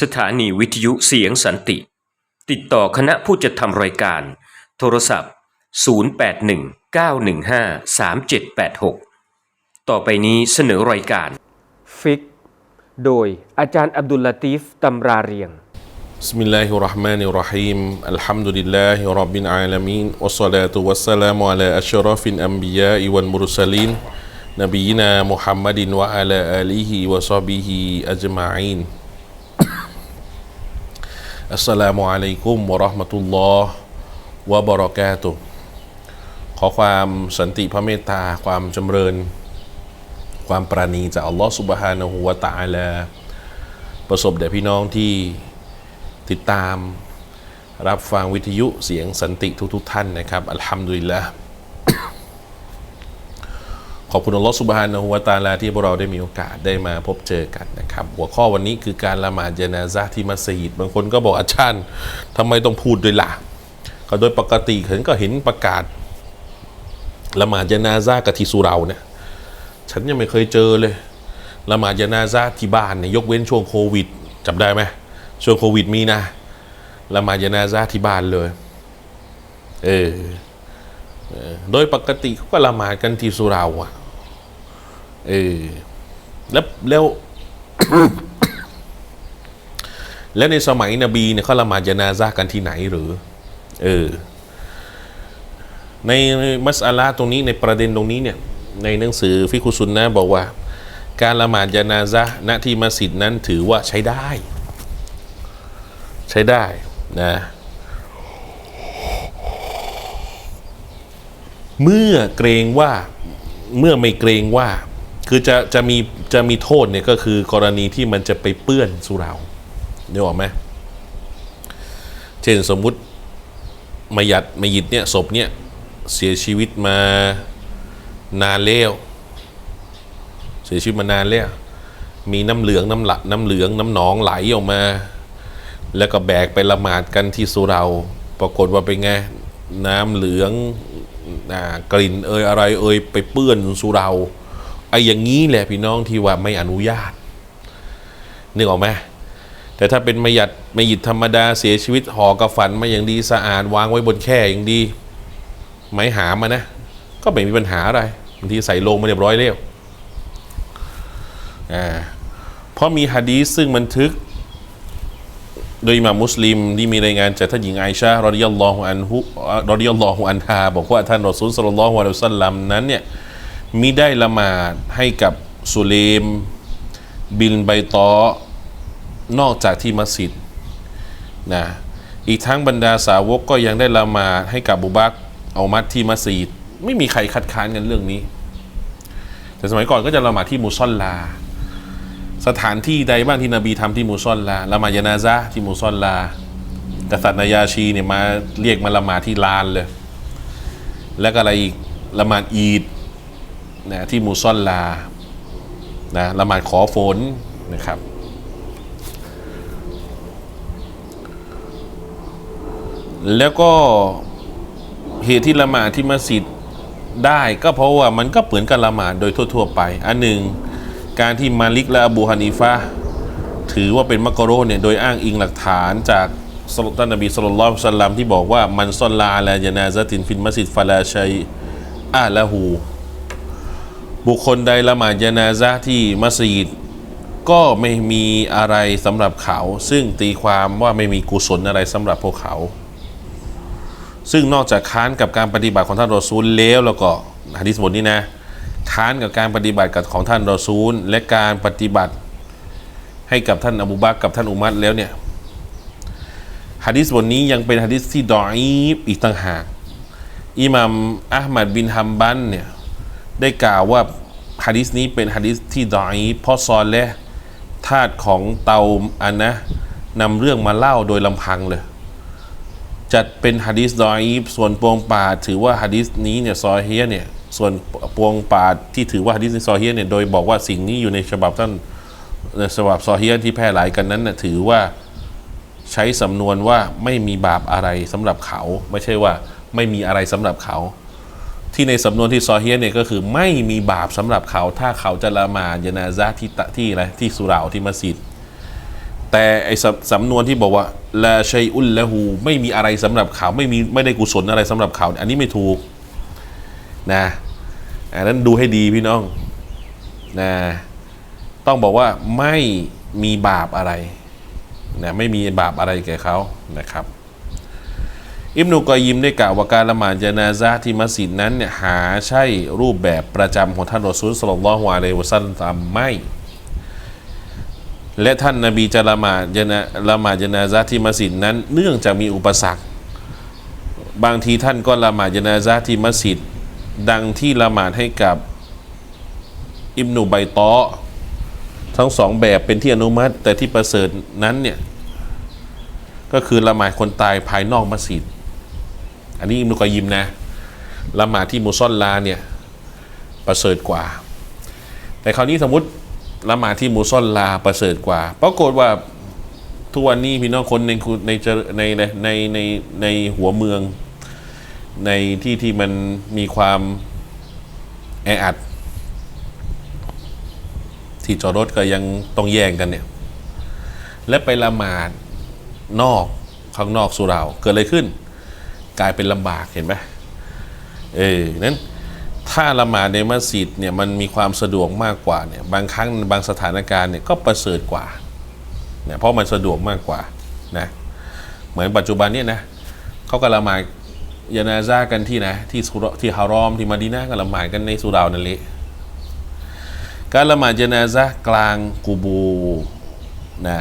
สถานีวิทยุเสียงสันติ ติดต่อคณะผู้จัดทำรายการ โทรศัพท์ 0819153786 ต่อไปนี้เสนอรายการ ฟิก โดยอาจารย์อับดุลลาตีฟตำราเรียง بسم الله الرحمن الرحيم الحمد لله رب العالمين والصلاة والسلام على أشرف الأنبياء والمرسلين نبينا محمد وعلى آله وصحبه أجمعين อัสสลามุอะลัยกุมวะราะห์มะตุลลอฮ์วะบะราะกตุขอความสันติพระเมตตา ความจำเริญ ความปราณีจากอัลลอฮ์สุบฮานาหูวะตะอาลาประสบแด่พี่น้องที่ติดตามรับฟังวิทยุเสียงสันติทุกๆทท่านนะครับ อัลฮัมดุลิลละ ขอบคุณอัลลอฮฺสุบฮานะฮูวะตาลาที่พวกเราได้มีโอกาสได้มาพบเจอกันนะครับ หัวข้อวันนี้คือการละหมาดเจนาซะห์ที่มัสยิดบางคนก็บอกอาจารย์ทำไมต้องพูดด้วยล่ะก็โดยปกติเห็นก็เห็นประกาศละหมาดเจนาซะห์กับที่สุเราเนี่ยฉันยังไม่เคยเจอเลยละหมาดเจนาซะห์ที่บ้านเนี่ยยกเว้นช่วงโควิดจำได้ไหมช่วงโควิดมีนะละหมาดเจนาซะห์ที่บ้านเลย เออ โดยปกติเขาก็ละหมาดกันที่สุราอะเออแล้วแล้ว แล้วในสมัยนบีเนี่ยเขาละหมาดจนาซะห์กันที่ไหนหรือ เออ ในมัสอาลาตรงนี้ในประเด็นตรงนี้เนี่ย ในหนังสือฟิกุซุนนะบอกว่า การละหมาดยานาซะห์ณที่มัสยิดนั้นถือว่าใช้ได้ ใช้ได้นะ เมื่อเกรงว่าเมื่อไม่เกรงว่าคือจะจะมีจะมีโทษเนี่ยก็คือกรณีที่มันจะไปเปื้อนสุราเนี่ยหรอไหมเช่นสมมุติมายัดมายิดเนี่ยศพเนี่ยเสียชีวิตมานานแล้วเสียชีวิตมานานแล้วมีน้ำเหลืองน้ำหละน้ำเหลืองน้ำหนองไหลออกมา แล้วก็แบกไปละหมาดกันที่สุราปรากฏว่าเป็นไงน้ำเหลือง กลิ่นเอยอะไรเอยไปเปื้อนสุราไอ้อย่างนี้แหละพี่น้องที่ว่าไม่อนุญาตนึกออกไหมแต่ถ้าเป็นมยัดมยิดธรรมดาเสียชีวิตห่อกระฝันมาอย่างดีสะอาดวางไว้บนแค่อย่างดีไม้หามานะ ก็ไม่มีปัญหาอะไรบางทีใส่ลงมาเรียบร้อยแล้วเพราะมีฮะดีซึ่งบันทึก โดยมามุสลิมที่มีรายงานจากท่านหญิงไอชารอดิยัลลอฮุอันฮุรอดิยัลลอฮุอันฮาบอกว่าท่านรอซูลสัลลัลลอฮุอะลัยฮิสัลลัมนั้นเนี่ยมิได้ละหมาดให้กับสุเลม บินไบตอนอกจากที่มัสยิดนะอีกทั้งบรรดาสาวกก็ยังได้ละหมาดให้กับบุบักเอามัดที่มัสยิดไม่มีใครคัดค้านกันเรื่องนี้ แต่สมัยก่อนก็จะละหมาดที่มุซอลลา สถานที่ใดบ้างที่นบีทำที่มุซอลลาละมายานาซะที่มุซอลลากษัตริย์นายาชีเนี่ยมาเรียกมาละหมาดที่ลานเลย แล้วก็อะไรอีกละหมาดอีดนะที่มุซอลลานะละหมาดขอฝนนะครับแล้วก็เหตุที่ละหมาดที่มัสยิดได้ก็เพราะว่ามันก็เหมือนกับละหมาดโดยทั่ว ๆ ไป อันหนึ่ง การที่มาลิกและอบูฮานีฟะถือว่าเป็นมักกะโรเนี่ยโดยอ้างอิงหลักฐานจากสลท่านนบีสุลต่านละสัลลัมที่บอกว่ามันซอลลาอะลายานาซะตินฟินมัสยิดฟาลาชัยอาละหูบุคคลใดละหมาดยานาซะห์ที่มัสยิดก็ไม่มีอะไรสำหรับเขา ซึ่งตีความว่าไม่มีกุศลอะไรสำหรับพวกเขา ซึ่งนอกจากค้านกับการปฏิบัติของท่านรอซูลแล้วแล้วก็ฮะดิษบทนี้นะ ค้านกับการปฏิบัติกับของท่านรอซูล และการปฏิบัติให้กับท่านอบูบักกับท่านอุมัรแล้วเนี่ยฮะดิษบทนี้ยังเป็นฮะดิษที่ดออีฟอีกต่างหากอิหมัมอัลมัดบินฮัมบันเนี่ยได้กล่าวว่าฮะดิษนี้เป็นฮะดิษที่ดออีฟเพราะซอลและทาสของเตาอันนะนำเรื่องมาเล่าโดยลำพังเลย จัดเป็นฮะดิษดอยฟส่วนปวงป่าถือว่าฮะดิษนี้เนี่ยซอเฮียเนี่ย ส่วนปวงปาที่ถือว่าฮะดิษนี้ซอเฮียเนี่ยโดยบอกว่าสิ่งนี้อยู่ในฉบับท่านในฉบับซอเฮียที่แพร่หลายกันนั้นน่ะถือว่าใช้สำนวนว่าไม่มีบาปอะไรสำหรับเขา ไม่ใช่ว่าไม่มีอะไรสำหรับเขา ที่ในสำนวนที่ซอเฮียเนี่ยก็คือไม่มีบาปสำหรับเขา ถ้าเขาจะละหมาดยานาซะห์ที่ตะที่อะไรที่สุราที่มัสยิดแต่ไอ้สำนวนที่บอกว่าละชัยอุลละหูไม่มีอะไรสำหรับเขาไม่มีไม่ได้กุศลอะไรสำหรับเขา อันนี้ไม่ถูกนะ อันนั้นดูให้ดีพี่น้องนะต้องบอกว่าไม่มีบาปอะไรนะไม่มีบาปอะไรแก่เขานะครับ อิบนุกอยยิมได้กล่าวว่าการละหมาดจานาซะห์ที่มัสยิดนั้นเนี่ยหาใช่รูปแบบประจำของท่านรอซูลสลลลอฮุอะลัยฮิวซัลลัมไม่ และท่านนบีจะละหมาดจานะละหมาดจานาซะห์ที่มัสยิดนั้น เนื่องจากมีอุปสรรค บางทีท่านก็ละหมาดจานาซะห์ที่มัสยิด ดังที่ละหมาดให้กับอิบนุไบตอทั้งสองแบบเป็นที่อนุมัติ แต่ที่ประเสริฐนั้นเนี่ย ก็คือละหมาดคนตายภายนอกมัสยิด อันนี้อิมนุกอยยิมนะละหมาดที่มุซอลลาเนี่ยประเสริฐกว่า แต่คราวนี้สมมติละหมาดที่มุซอลลาประเสริฐกว่าปรากฏว่าทุกวันนี้พี่น้องคนในในเจอในในในในในหัวเมือง ในที่ที่มันมีความแออัด ที่จอดรถก็ยังต้องแย่งกันเนี่ย และไปละหมาดนอกข้างนอกสุราเกิดอะไรขึ้น กลายเป็นลำบากเห็นไหมเออนั้นถ้าละหมาดในมัสยิดเนี่ยมันมีความสะดวกมากกว่าเนี่ยบางครั้งบางสถานการณ์เนี่ยก็ประเสริฐกว่าเนี่ยเพราะมันสะดวกมากกว่านะเหมือนปัจจุบันเนี่ยนะเขาก็ละหมาด ยานาซากันที่ไหนที่สุเราะห์ที่ฮารอมที่มาดีนาก็ละหมาดกันในสุรานั่นแหละการละหมาดยานาซากลางกูบูนะ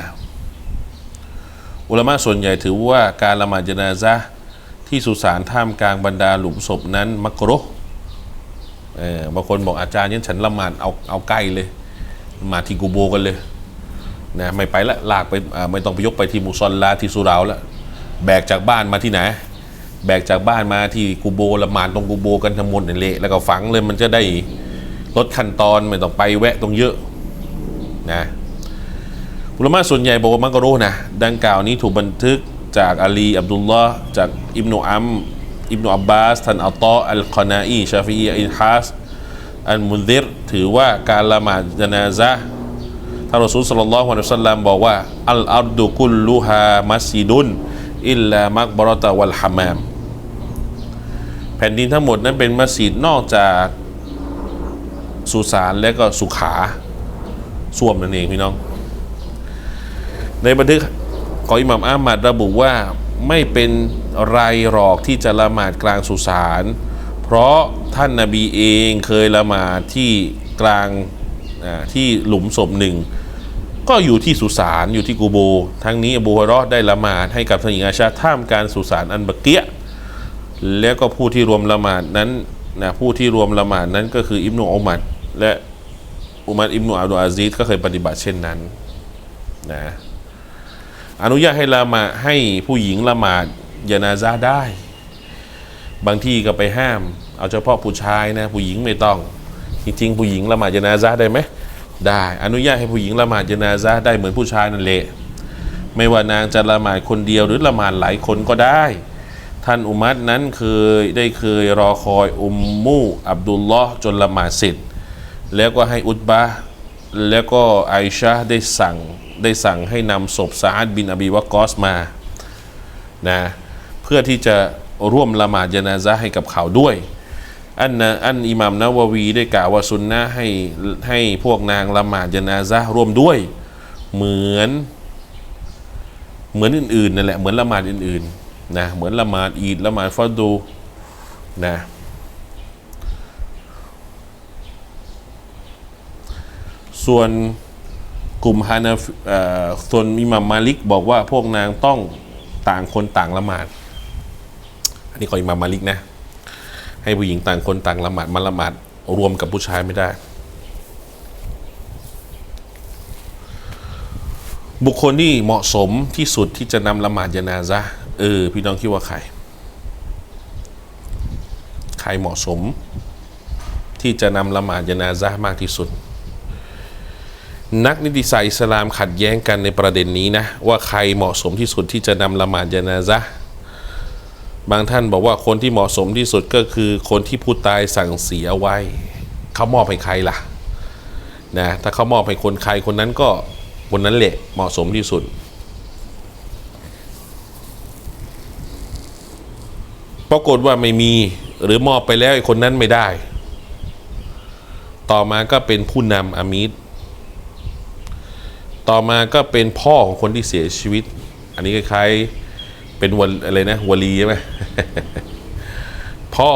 อุลามะส่วนใหญ่ถือว่าการละหมาดยานาซะห์ที่สุสานท่ามกลางบรรดาหลุมศพนั้นมักรุเออบางคนบอกอาจารย์ยันฉันละหมาดเอาเอาใกล้เลยมาที่กูโบกันเลยนะไม่ไปละลากไปไม่ต้องไปยกไปที่มุซอลลาที่สุราแล้วแบกจากบ้านมาที่ไหน แบกจากบ้านมาที่กูโบละหมาดตรงกูโบกันทั้งหมดเละแล้วก็ฝังเลยมันจะได้ลดขั้นตอนไม่ต้องไปแวะตรงเยอะนะอุลามะส่วนใหญ่บอกว่ามักรุนะดังกล่าวนี้ถูกบันทึกจากอาลีอับดุลลอฮ์จากอิบนุอัมอิบนุอับบาสท่านอัลตออัลคอนาอีชาฟีอีอินฮัสอันมุนซิรถือว่าการละหมาดจนาซะท่านรอซูลสัลลัลลอฮุอะลัยฮิสัลลัมบอกว่าอัลอัรดุกุลลูฮามัสยิดุนอิลลามักบรอตะวัลฮัมมาม แผ่นดินทั้งหมดนั้นเป็นมัสยิดนอกจากสุสานและก็สุขาส้วมนั่นเองพี่น้อง ในบันทึกของอิหม่ามอามัดระบุว่าไม่เป็นไรหรอกที่จะละหมาดกลางสุสาน เพราะท่านนาบีเองเคยละหมาดที่กลางที่หลุมศพหนึ่ง ก็อยู่ที่สุสานอยู่ที่กูโบ ทั้งนี้อบูฮรอเรได้ละหมาดให้กับท่านหญิงอาชาท่ามกลารสุสานอันบะเกียะ แล้วก็ผู้ที่รวมละหมาดนั้นนะผู้ที่รวมละหมาดนั้นก็คืออิบนุอุมัดและอุมัดอิบนุอับดุลอาซีดก็เคยปฏิบัติเช่นนั้นนะอนุญาตให้ละหมาดให้ผู้หญิงละหมาดยานาซาได้ บางที่ก็ไปห้าม เอาเฉพาะผู้ชายนะผู้หญิงไม่ต้อง จริงๆผู้หญิงละหมาดยานาซาได้ไหมได้ อนุญาตให้ผู้หญิงละหมาดยานาซาได้เหมือนผู้ชายนั่นแหละไม่ว่านางจะละหมาดคนเดียวหรือละหมาดหลายคนก็ได้ ท่านอุมัตนั้นเคยได้เคยรอคอยอุมมูอับดุลลอฮ์จนละหมาดเสร็จแล้วก็ให้อุตบะแล้วก็ไอชาได้สั่งได้สั่งให้นำศพซาดบินอบีวากอสมานะเพื่อที่จะร่วมละหมาดยานาซะให้กับเขาด้วยอันนะอันอิหมัมนาววีได้กล่าวว่าซุนนะให้ให้พวกนางละหมาดยานาซะร่วมด้วย เหมือนเหมือนอื่นๆนั่นแหละเหมือนละหมาดอื่นๆ นะเหมือนละหมาดอีดละหมาดฟัดูนะส่วนกลุ่มฮานาฟส่วนอิหมัมมาลิกบอกว่าพวกนางต้องต่างคนต่างละหมาด อันนี้ของอิหมัมมาลิกนะ ให้ผู้หญิงต่างคนต่างละหมาดมาละหมาดรวมกับผู้ชายไม่ได้ บุคคลที่เหมาะสมที่สุดที่จะนำละหมาดยานาซะ เออพี่น้องคิดว่าใคร ใครเหมาะสม ที่จะนำละหมาดยานาซะมากที่สุด นักนิติศาสตร์อิสลามขัดแย้งกันในประเด็นนี้นะ ว่าใครเหมาะสมที่สุดที่จะนำละหมาดยานาซะบางท่านบอกว่าคนที่เหมาะสมที่สุดก็คือคนที่ผู้ตายสั่งเสียไว้ เขามอบให้ใครล่ะนะถ้าเขามอบให้คนใครคนนั้นก็คนนั้นแหละเหมาะสมที่สุด รากฏว่าไม่มีหรือมอบไปแล้วไอ้คนนั้นไม่ได้ ต่อมาก็เป็นผู้นำอามิดต่อมาก็เป็นพ่อของคนที่เสียชีวิต อันนี้คล้ายๆเป็นวันอะไรนะวลีใช่ไหมพ่อ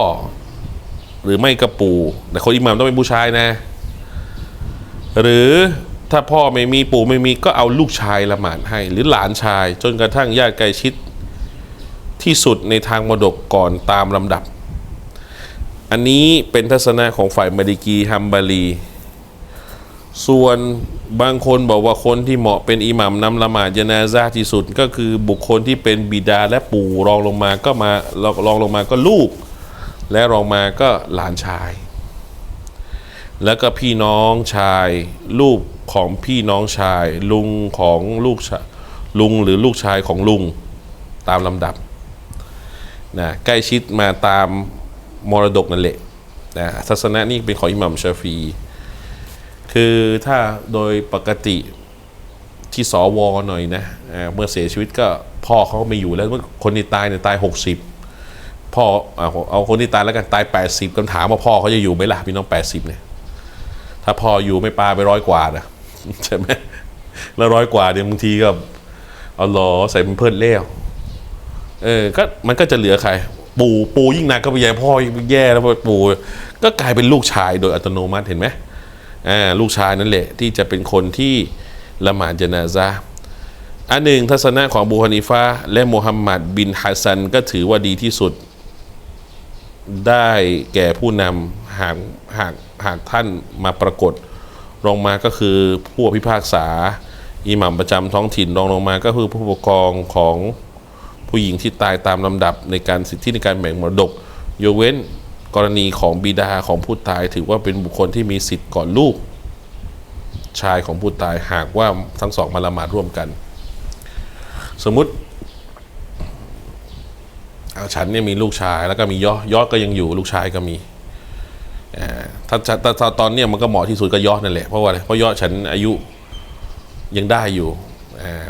หรือไม่กระปู่แต่คนอิหมัมต้องเป็นผู้ชายนะ หรือถ้าพ่อไม่มีปู่ไม่มีก็เอาลูกชายละหมาดให้ หรือหลานชาย จนกระทั่งญาติใกล้ชิด ที่สุดในทางมดกก่อนตามลำดับ อันนี้เป็นทัศนะของฝ่ายมาดิกีฮัมบาลีส่วนบางคนบอกว่าคนที่เหมาะเป็นอิหมัมนำละหมาดยานาซาที่สุดก็คือบุคคลที่เป็นบิดาและปู่รองลงมาก็มารองลงมาก็ลูก และรองมาก็หลานชาย แล้วก็พี่น้องชาย ลูกของพี่น้องชาย ลุงของลูกลุงหรือลูกชายของลุงตามลำดับ นะใกล้ชิดมาตามมรดกนั่นแหละนะทัศนะนี้เป็นของอิหมัมชาฟี คือถ้าโดยปกติที่สวอหน่อยนะเมื่อเสียชีวิตก็พ่อเขาไม่อยู่แล้วคนที่ตายเนี่ยตาย 60 พ่อเอาคนที่ตายแล้วกันตาย 80คำถามว่าพ่อเขาจะอยู่ไหมล่ะพี่น้อง 80เนี่ยถ้าพ่ออยู่ไม่ปาไปร้อยกว่านะใช่ไหมแล้วร้อยกว่าเนี่ยบางทีก็เอาหลอใส่เป็นเพิ่นเลี้ยว เออก็มันก็จะเหลือใคร ปู่ปู่ยิ่งหนักก็ไปใหญ่พ่อยิ่งแย่แล้วปู่ก็กลายเป็นลูกชายโดยอัตโนมัติเห็นไหมอ่าลูกชายนั่นแหละที่จะเป็นคนที่ละหมาดจนาซาอันหนึ่งทัศนะของบูฮานิฟาและมูฮัมหมัดบินฮัสซันก็ถือว่าดีที่สุด ได้แก่ผู้นำหากหากหากท่านมาปรากฏรองมาก็คือผู้พิพากษา อิหมัมประจำท้องถิ่นรองลงมาก็คือผู้ปกครองของ ผู้หญิงที่ตายตามลำดับในการสิทธิในการแบ่งมรดกยกเว้นกรณีของบิดาของผู้ตายถือว่าเป็นบุคคลที่มีสิทธิ์ก่อนลูก ชายของผู้ตายหากว่าทั้งสองมาละหมาดร่วมกัน สมมุติเอาฉันเนี่ยมีลูกชายแล้วก็มียอดยอดก็ยังอยู่ลูกชายก็มีถ้าถ้าตอนเนี้ยมันก็เหมาะที่สุดก็ยอดนั่นแหละเพราะว่าอะไรเพราะยอดฉันอายุยังได้อยู่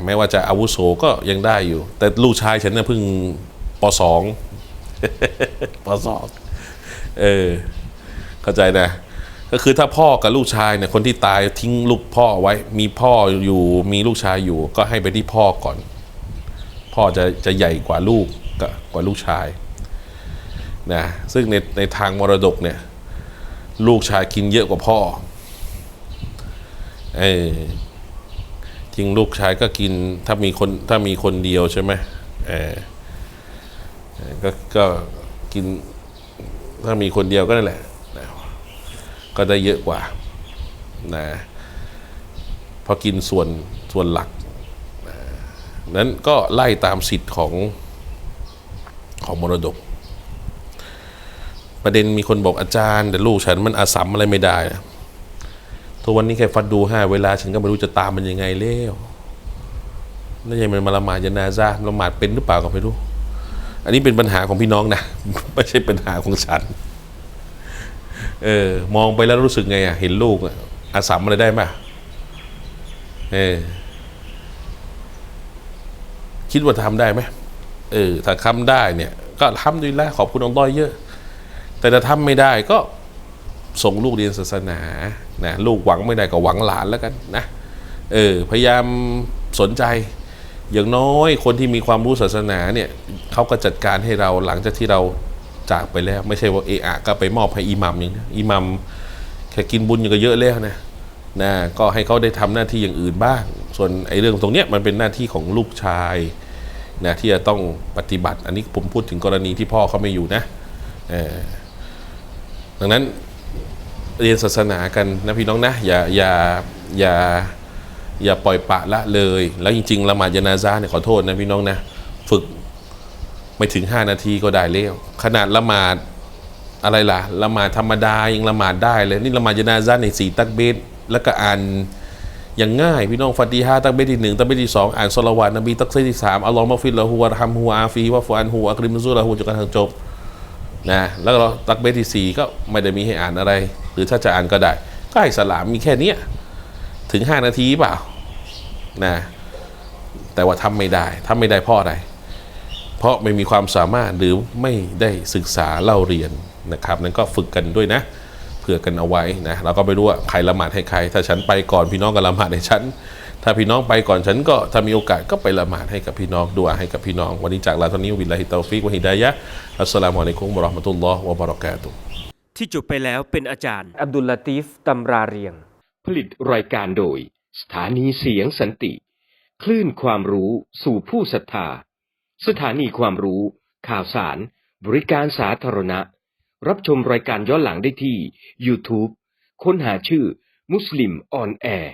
แม้ว่าจะอาวุโสก็ยังได้อยู่ แต่ลูกชายฉันเนี่ยเพิ่งปสองปสองเออเข้าใจนะ ก็คือถ้าพ่อกับลูกชายเนี่ยคนที่ตายทิ้งลูกพ่อไว้ มีพ่ออยู่มีลูกชายอยู่ ก็ให้ไปที่พ่อก่อน พ่อจะจะใหญ่กว่าลูกกับกว่าลูกชายนะซึ่งในในทางมรดกเนี่ย ลูกชายกินเยอะกว่าพ่อเออ จริงลูกชายก็กินถ้ามีคนถ้ามีคนเดียวใช่ไหมเออก็ก็กินถ้ามีคนเดียวก็นั่นแหละ ก็ได้เยอะกว่านะพราะกินส่วนส่วนหลักนั้นก็ไล่ตามสิทธิ์ของของมรดก ประเด็นมีคนบอกอาจารย์ แต่ลูกฉันมันอาสัมอะไรไม่ได้นะ ทุกวันนี้แค่ฟัดดูห้าเวลา ฉันก็ไม่รู้จะตามมันยังไงแล้วแล้วยังมันมาละหมาดยานาซาละหมาดเป็นหรือเปล่าก็ไม่รู้ อันนี้เป็นปัญหาของพี่น้องนะไม่ใช่ปัญหาของฉัน เออ มองไปแล้วรู้สึกไงอะ เห็นลูกอะอาสัมอะไรได้ไหมเออคิดว่าทำได้ไหมเออถ้าทำได้เนี่ย ก็ทำดีแล้วขอบคุณองค์ต้อยเยอะ แต่ถ้าทำไม่ได้ก็ส่งลูกเรียนศาสนา นะลูกหวังไม่ได้ก็หวังหลานแล้วกันนะเออพยายามสนใจ อย่างน้อยคนที่มีความรู้ศาสนาเนี่ยเขาก็จัดการให้เราหลังจากที่เราจากไปแล้ว ไม่ใช่ว่าเอะอะก็ไปมอบให้อิหมัมอย่างนี้อิหมัมแค่กินบุญอย่างก็เยอะแล้วนะนะก็ให้เขาได้ทำหน้าที่อย่างอื่นบ้าง ส่วนไอ้เรื่องตรงเนี้ยมันเป็นหน้าที่ของลูกชายนะที่จะต้องปฏิบัติ อันนี้ผมพูดถึงกรณีที่พ่อเขาไม่อยู่นะเออดังนั้น เรียนศาสนากันนะพี่น้องนะอย่าอย่าอย่าอย่าปล่อยปะละเลย แล้วจริงๆละหมาดยานาซาเนี่ยขอโทษนะพี่น้องนะ ฝึกไม่ถึง 5 นาทีก็ได้แล้วขนาดละหมาดอะไรล่ะละหมาดธรรมดายังละหมาดได้เลยนี่ละหมาดยานาซาในสี่ตักเบสแล้วก็อ่านอย่างง่าย พี่น้องฟัติฮาตักเบสที่หนึ่งตักเบสที่สองอ่านสลาวาตนบีตักเซที่สามอัลลอฮ์มาฟิลละฮูวะฮัมฮูวอาฟีวะฟอันฮูวอักริมซุละฮูจนกระทั่งจบนะแล้วก็ตักเบสที่สี่ก็ไม่ได้มีให้อ่านอะไร รือถ้าจะอ่านก็ได้ ก็ให้สลามมีแค่เนี้ถึงห้านาทีเปล่านะแต่ว่าทำไม่ได้ทำไม่ได้เพราะอะไร เพราะไม่มีความสามารถหรือไม่ได้ศึกษาเล่าเรียนนะครับ นั้นก็ฝึกกันด้วยนะเผื่อกันเอาไว้นะเราก็ไม่รู้ว่าใครละหมาดให้ใคร ถ้าฉันไปก่อนพี่น้องก็ละหมาดให้ฉันถ้าพี่น้องไปก่อนฉันก็ถ้ามีโอกาสก็ไปละหมาดให้กับพี่น้องดูอาให้กับพี่น้อง วันนี้จากลาตอนนี้วิลลาฮิตาฟิกวะฮิดายะอัสสลามุอะลัยกุมวะเราะห์มะตุลลอฮ์วะบะเราะกาตุฮ์ ที่จบไปแล้วเป็นอาจารย์ อับดุลลาตีฟตำราเรียง ผลิตรายการโดย สถานีเสียงสันติ คลื่นความรู้สู่ผู้ศรัทธา สถานีความรู้ ข่าวสาร บริการสาธารณะ รับชมรายการย้อนหลังได้ที่ YouTube ค้นหาชื่อมุสลิมออนแอร์